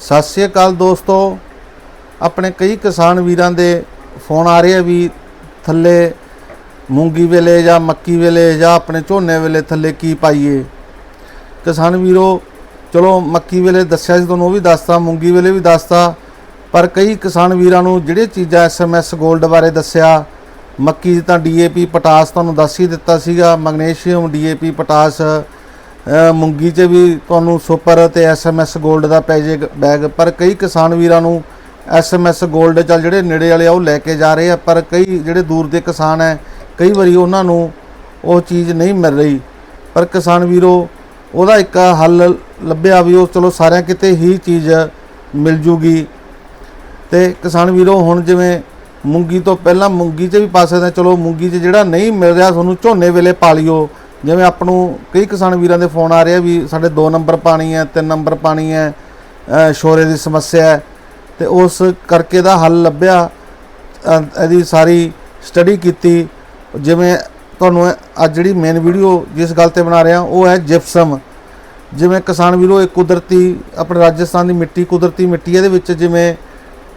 ਸਤਿ ਸ਼੍ਰੀ ਅਕਾਲ ਦੋਸਤੋ। ਆਪਣੇ ਕਈ ਕਿਸਾਨ ਵੀਰਾਂ ਦੇ ਫੋਨ ਆ ਰਹੇ ਆ ਵੀ ਥੱਲੇ ਮੂੰਗੀ ਵੇਲੇ ਜਾਂ ਮੱਕੀ ਵੇਲੇ ਜਾਂ ਆਪਣੇ ਝੋਨੇ ਵੇਲੇ ਥੱਲੇ ਕੀ ਪਾਈਏ। ਕਿਸਾਨ ਵੀਰੋ, ਚਲੋ ਮੱਕੀ ਵੇਲੇ ਦੱਸਿਆ ਸੀ, ਤੁਹਾਨੂੰ ਉਹ ਵੀ ਦੱਸਤਾ, ਮੂੰਗੀ ਵੇਲੇ ਵੀ ਦੱਸਤਾ, ਪਰ ਕਈ ਕਿਸਾਨ ਵੀਰਾਂ ਨੂੰ ਜਿਹੜੇ ਚੀਜ਼ਾਂ ਐਸਐਮਐਸ 골ਡ ਬਾਰੇ ਦੱਸਿਆ, ਮੱਕੀ 'ਚ ਤਾਂ ਡੀਏਪੀ ਪੋਟਾਸ ਤੁਹਾਨੂੰ ਦੱਸ ਹੀ ਦਿੱਤਾ ਸੀਗਾ, ਮੈਗਨੀਸ਼ੀਅਮ ਡੀਏਪੀ ਪੋਟਾਸ ਮੂੰਗੀ 'ਚ ਵੀ ਤੁਹਾਨੂੰ ਸੁਪਰ ਤੇ ਐਸਐਮਐਸ 골ਡ ਦਾ ਪੈ ਜੇ ਬੈਗ, ਪਰ ਕਈ ਕਿਸਾਨ ਵੀਰਾਂ ਨੂੰ ਐਸਐਮਐਸ 골ਡ ਚੱਲ ਜਿਹੜੇ ਨੇੜੇ ਵਾਲੇ ਆ ਉਹ ਲੈ ਕੇ ਜਾ ਰਹੇ ਆ, ਪਰ ਕਈ ਜਿਹੜੇ ਦੂਰ ਦੇ ਕਿਸਾਨ ਹੈ ਕਈ ਵਾਰੀ ਉਹਨਾਂ ਨੂੰ ਉਹ ਚੀਜ਼ ਨਹੀਂ ਮਿਲ ਰਹੀ। ਪਰ ਕਿਸਾਨ ਵੀਰੋ, ਉਹਦਾ ਇੱਕ ਹੱਲ ਲੱਭਿਆ ਵੀ ਉਹ ਚਲੋ ਸਾਰਿਆਂ ਕਿਤੇ ਹੀ ਚੀਜ਼ ਮਿਲ ਜੂਗੀ। ਤੇ ਕਿਸਾਨ ਵੀਰੋ, ਹੁਣ ਜਿਵੇਂ ਮੂੰਗੀ ਤੋਂ ਪਹਿਲਾਂ ਮੂੰਗੀ 'ਚ ਵੀ ਪਾ ਸਕਦੇ ਚਲੋ ਮੂੰਗੀ 'ਚ ਜਿਹੜਾ ਨਹੀਂ ਮਿਲ ਰਿਹਾ, ਤੁਹਾਨੂੰ ਝੋਨੇ ਵੇਲੇ ਪਾ ਲਿਓ। ਜਿਵੇਂ ਆਪ ਨੂੰ ਕਈ ਕਿਸਾਨ ਵੀਰਾਂ ਦੇ ਫੋਨ ਆ ਰਹੇ ਆ ਵੀ ਸਾਡੇ 2 ਨੰਬਰ ਪਾਣੀ ਹੈ 3 ਨੰਬਰ ਪਾਣੀ ਹੈ ਸ਼ੋਰੇ ਦੀ ਸਮੱਸਿਆ ਹੈ ਤੇ ਉਸ ਕਰਕੇ ਦਾ ਹੱਲ ਲੱਭਿਆ ਇਹਦੀ ਸਾਰੀ ਸਟੱਡੀ ਕੀਤੀ। ਜਿਵੇਂ ਤੁਹਾਨੂੰ ਅੱਜ ਜਿਹੜੀ ਮੇਨ ਵੀਡੀਓ ਜਿਸ ਗੱਲ ਤੇ ਬਣਾ ਰਿਹਾ, ਉਹ ਹੈ ਜਿਪਸਮ ਜਿਵੇਂ ਕਿਸਾਨ ਵੀਰੋ, ਇਹ ਕੁਦਰਤੀ ਆਪਣੇ ਰਾਜਸਥਾਨ ਦੀ ਮਿੱਟੀ, ਕੁਦਰਤੀ ਮਿੱਟੀ ਇਹਦੇ ਵਿੱਚ ਜਿਵੇਂ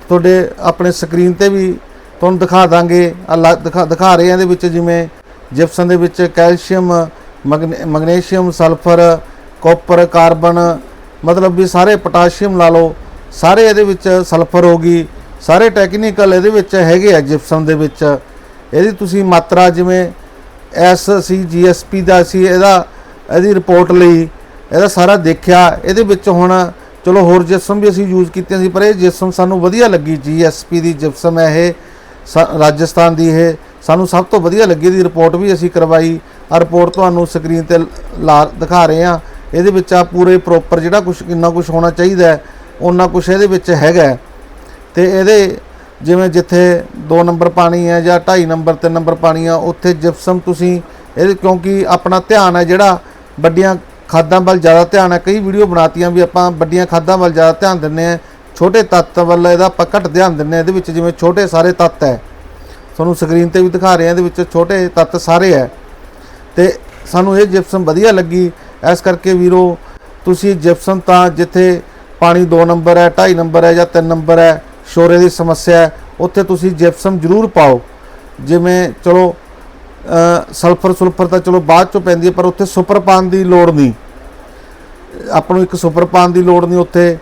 ਤੁਹਾਡੇ ਆਪਣੇ ਸਕਰੀਨ ਤੇ ਵੀ ਤੁਹਾਨੂੰ ਦਿਖਾ ਦਾਂਗੇ, ਆਹ ਦਿਖਾ ਦਿਖਾ ਰਹੇ ਆ ਇਹਦੇ ਵਿੱਚ ਜਿਵੇਂ ਜਿਪਸਮ ਦੇ ਵਿੱਚ ਕੈਲਸ਼ੀਅਮ, ਮੈਗਨੇ- ਮੈਗਨੀਸ਼ੀਅਮ, ਸਲਫਰ, ਕਾਪਰ, ਕਾਰਬਨ, ਮਤਲਬ ਵੀ ਸਾਰੇ ਪੋਟਾਸ਼ੀਅਮ ਲਾ ਲਓ, ਸਾਰੇ ਇਹਦੇ ਵਿੱਚ ਸਲਫਰ ਹੋ ਗਈ, ਸਾਰੇ ਟੈਕਨੀਕਲ ਇਹਦੇ ਵਿੱਚ ਹੈਗੇ ਆ ਜਿਪਸਮ ਦੇ ਵਿੱਚ। ਇਹਦੀ ਤੁਸੀਂ ਮਾਤਰਾ ਜਿਵੇਂ ਐਸ ਸੀ ਜੀਐਸਪੀ ਦਾ ਸੀ ਇਹਦਾ, ਇਹਦੀ ਰਿਪੋਰਟ ਲਈ, ਇਹਦਾ ਸਾਰਾ ਦੇਖਿਆ, ਇਹਦੇ ਵਿੱਚ ਹੁਣ ਚਲੋ ਹੋਰ ਜਿਸਮ ਵੀ ਅਸੀਂ ਯੂਜ਼ ਕੀਤੀਆਂ ਸੀ, ਪਰ ਇਹ ਜਿਸਮ ਸਾਨੂੰ ਵਧੀਆ ਲੱਗੀ ਜੀਐਸਪੀ ਦੀ ਜਿਪਸਮ ਹੈ ਇਹ, ਸ- ਰਾਜਸਥਾਨ ਦੀ ਇਹ। ਸਾਨੂੰ ਸਭ ਤੋਂ ਵਧੀਆ ਲੱਗੀ ਇਹਦੀ ਰਿਪੋਰਟ ਵੀ ਅਸੀਂ ਕਰਵਾਈ। ਆ ਰਿਪੋਰਟ ਤੁਹਾਨੂੰ ਸਕਰੀਨ ਤੇ ਲਾ ਦਿਖਾ ਰਹੇ ਆ ਇਹਦੇ ਵਿੱਚ ਆ ਪੂਰੇ ਪ੍ਰੋਪਰ ਜਿਹੜਾ ਕੁਝ ਕਿੰਨਾ ਕੁਝ ਹੋਣਾ ਚਾਹੀਦਾ ਹੈ ਉਹਨਾਂ ਕੁਝ ਇਹਦੇ ਵਿੱਚ ਹੈਗਾ ਹੈ। ਤੇ ਇਹਦੇ ਜਿਵੇਂ ਜਿੱਥੇ 2 ਨੰਬਰ ਪਾਣੀ ਹੈ ਜਾਂ 2.5 ਨੰਬਰ 3 ਨੰਬਰ ਪਾਣੀ ਆ, ਉੱਥੇ ਜਿਪਸਮ ਤੁਸੀਂ ਇਹਦੇ ਕਿਉਂਕਿ ਆਪਣਾ ਧਿਆਨ ਹੈ ਜਿਹੜਾ ਵੱਡੀਆਂ ਖਾਦਾਂ ਵੱਲ ਜ਼ਿਆਦਾ ਧਿਆਨ ਹੈ। ਕਈ ਵੀਡੀਓ ਬਣਾਤੀਆਂ ਵੀ ਆਪਾਂ ਵੱਡੀਆਂ ਖਾਦਾਂ ਵੱਲ ਜ਼ਿਆਦਾ ਧਿਆਨ ਦਿੰਨੇ ਆ ਛੋਟੇ ਤੱਤ ਵੱਲ ਇਹਦਾ ਆਪਾਂ ਘੱਟ ਧਿਆਨ ਦਿੰਨੇ ਆ ਇਹਦੇ ਵਿੱਚ ਜਿਵੇਂ ਛੋਟੇ ਸਾਰੇ ਤੱਤ ਹੈ। ਤੁਹਾਨੂੰ ਸਕਰੀਨ ਤੇ ਵੀ ਦਿਖਾ ਰਹੇ ਆ ਇਹਦੇ ਵਿੱਚ ਛੋਟੇ ਤੱਤ ਸਾਰੇ ਹੈ। ਤੇ ਸਾਨੂੰ ਇਹ ਜਿਪਸਮ ਵਧੀਆ ਲੱਗੀ। ਇਸ ਕਰਕੇ ਵੀਰੋ, ਤੁਸੀਂ ਜਿਪਸਮ ਤਾਂ ਜਿੱਥੇ ਪਾਣੀ 2 ਨੰਬਰ ਹੈ 2.5 ਨੰਬਰ ਹੈ ਜਾਂ 3 ਨੰਬਰ ਹੈ, ਸ਼ੋਰੇ ਦੀ ਸਮੱਸਿਆ ਹੈ, ਉੱਥੇ ਤੁਸੀਂ ਜਿਪਸਮ ਜ਼ਰੂਰ ਪਾਓ। ਜਿਵੇਂ ਚਲੋ ਸਲਫਰ ਸੁਲਫਰ ਤਾਂ ਚਲੋ ਬਾਅਦ ਚੋਂ ਪੈਂਦੀ ਹੈ, ਪਰ ਉੱਥੇ ਸੁਪਰ ਪਾਉਣ ਦੀ ਲੋੜ ਨਹੀਂ। ਆਪਾਂ ਨੂੰ ਇੱਕ ਸੁਪਰ ਪਾਉਣ ਦੀ ਲੋੜ ਨਹੀਂ ਉੱਥੇ।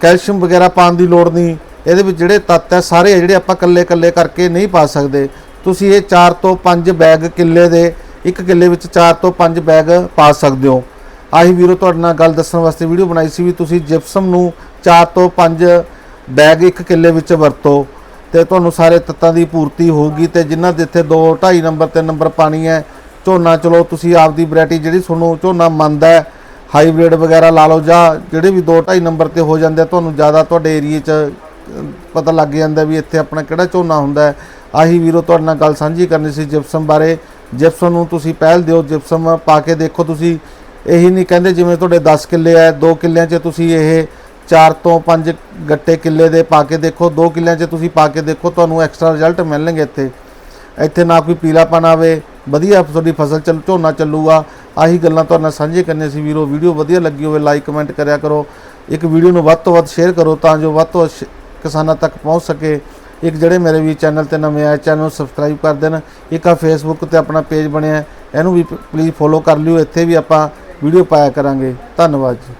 ਕੈਲਸ਼ੀਅਮ ਵਗੈਰਾ ਪਾਉਣ ਦੀ ਲੋੜ ਨਹੀਂ। ਇਹਦੇ ਵਿੱਚ ਜਿਹੜੇ ਤੱਤ ਹੈ, ਸਾਰੇ ਜਿਹੜੇ ਆਪਾਂ ਕੱਲੇ ਕੱਲੇ ਕਰਕੇ ਨਹੀਂ ਪਾ ਸਕਦੇ। ਤੁਸੀਂ ਇਹ 4 ਤੋਂ 5 ਬੈਗ ਕਿੱਲੇ ਦੇ, ਇੱਕ ਕਿੱਲੇ ਵਿੱਚ 4 ਤੋਂ 5 ਬੈਗ ਪਾ ਸਕਦੇ ਹੋ। ਆਹੀ ਵੀਰੋ, ਤੁਹਾਡੇ ਨਾਲ ਗੱਲ ਦੱਸਣ ਵਾਸਤੇ ਵੀਡੀਓ ਬਣਾਈ ਸੀ ਵੀ ਤੁਸੀਂ ਜਿਪਸਮ ਨੂੰ 4 ਤੋਂ 5 ਬੈਗ ਇੱਕ ਕਿੱਲੇ ਵਿੱਚ ਵਰਤੋ ਤੇ ਤੁਹਾਨੂੰ ਸਾਰੇ ਤੱਤਾਂ ਦੀ ਪੂਰਤੀ ਹੋਊਗੀ ਤੇ ਜਿਨ੍ਹਾਂ ਦੇ ਇੱਥੇ 2 2.5 ਨੰਬਰ 3 ਨੰਬਰ ਪਾਣੀ ਹੈ, ਝੋਨਾ ਚਲੋ ਤੁਸੀਂ ਆਪਦੀ ਵੈਰਾਈਟੀ ਜਿਹੜੀ ਤੁਹਾਨੂੰ ਝੋਨਾ ਮੰਨਦਾ ਹੈ, ਹਾਈਬ੍ਰਿਡ ਵਗੈਰਾ ਲਾ ਲਓ ਜਾਂ ਜਿਹੜੇ ਵੀ 2 2.5 ਨੰਬਰ ਤੇ ਹੋ ਜਾਂਦੇ ਆ, ਤੁਹਾਨੂੰ ਜ਼ਿਆਦਾ ਤੁਹਾਡੇ ਏਰੀਏ 'ਚ ਪਤਾ ਲੱਗ ਜਾਂਦਾ ਵੀ ਇੱਥੇ ਆਪਣਾ ਕਿਹੜਾ ਝੋਨਾ ਹੁੰਦਾ ਹੈ। ਆਹੀ ਵੀਰੋ, ਤੁਹਾਡੇ ਨਾਲ ਗੱਲ ਸਾਂਝੀ ਕਰਨੀ ਸੀ ਜਿਪਸਮ ਬਾਰੇ। ਜਿਪਸਮ ਨੂੰ ਤੁਸੀਂ ਪਹਿਲ ਦਿਓ, ਜਿਪਸਮ ਪਾ ਕੇ ਦੇਖੋ ਤੁਸੀਂ। ਇਹੀ ਨਹੀਂ ਕਹਿੰਦੇ ਜਿਵੇਂ ਤੁਹਾਡੇ 10 ਕਿੱਲੇ ਆ 2 ਕਿੱਲਿਆਂ 'ਚ ਤੁਸੀਂ ਇਹ 4 ਤੋਂ 5 ਗੱਟੇ ਕਿੱਲੇ ਦੇ ਪਾ ਕੇ ਦੇਖੋ। 2 ਕਿੱਲਿਆਂ 'ਚ ਤੁਸੀਂ ਪਾ ਕੇ ਦੇਖੋ, ਤੁਹਾਨੂੰ ਐਕਸਟਰਾ ਰਿਜ਼ਲਟ ਮਿਲਣਗੇ ਇੱਥੇ। ਇੱਥੇ ਨਾ ਕੋਈ ਪੀਲਾਪਨ ਆਵੇ ਵਧੀਆ ਤੁਹਾਡੀ ਫਸਲ ਚੱਲ, ਝੋਨਾ ਚੱਲੂਗਾ। ਆਹੀ ਗੱਲਾਂ ਤੁਹਾਡੇ ਨਾਲ ਸਾਂਝੇ ਕਰਨੇ ਸੀ ਵੀਰੋ। ਵੀਡੀਓ ਵਧੀਆ ਲੱਗੀ ਹੋਵੇ ਲਾਈਕ ਕਮੈਂਟ ਕਰਿਆ ਕਰੋ। ਇੱਕ ਵੀਡੀਓ ਨੂੰ ਵੱਧ ਤੋਂ ਵੱਧ ਸ਼ੇਅਰ ਕਰੋ, ਤਾਂ ਜੋ ਵੱਧ ਤੋਂ ਵੱਧ ਸ਼- ਕਿਸਾਨਾਂ ਤੱਕ ਪਹੁੰਚ ਸਕੇ। ਇੱਕ ਜਿਹੜੇ ਮੇਰੇ ਵੀ ਚੈਨਲ ਤੇ ਨਵੇਂ ਆਏ, ਚੈਨਲ ਨੂੰ ਸਬਸਕ੍ਰਾਈਬ ਕਰ ਦੇਣ। ਇੱਕ ਆ ਫੇਸਬੁੱਕ ਤੇ ਆਪਣਾ ਪੇਜ ਬਣਿਆ ਇਹਨੂੰ ਵੀ ਪਲੀਜ਼ ਫੋਲੋ ਕਰ ਲਿਓ। ਇੱਥੇ ਵੀ ਆਪਾਂ ਵੀਡੀਓ ਪਾਇਆ ਕਰਾਂਗੇ। ਧੰਨਵਾਦ ਜੀ।